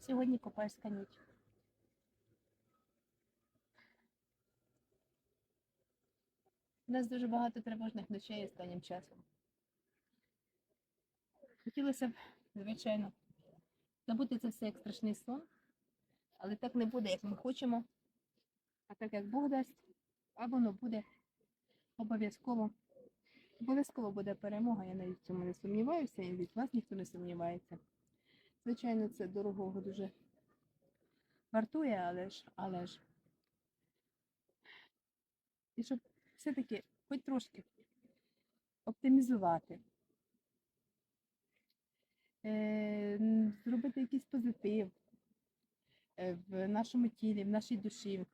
Сьогодні купальська ніч. У нас дуже багато тривожних ночей останнім часом. Хотілося б, звичайно, забути це все як страшний сон, але так не буде, як ми хочемо, а так як Бог дасть, а воно буде обов'язково. Обов'язково буде перемога, я навіть в цьому не сумніваюся, і від вас ніхто не сумнівається. Звичайно, це дорогого дуже вартує, але ж, але ж. І щоб все-таки хоч трошки оптимізувати, е, зробити якийсь позитив е, в нашому тілі, в нашій душі,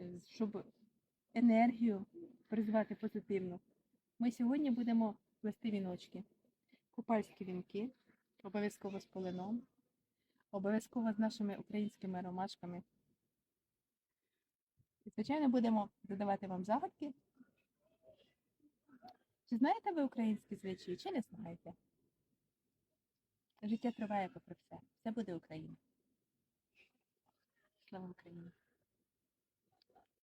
е, щоб енергію призвати позитивну. Ми сьогодні будемо плести віночки, купальські вінки, обов'язково з полином, обов'язково з нашими українськими ромашками. І, звичайно, будемо задавати вам загадки. Чи знаєте ви українські звичаї, чи не знаєте? Життя триває попри все. Все буде Україна. Слава Україні!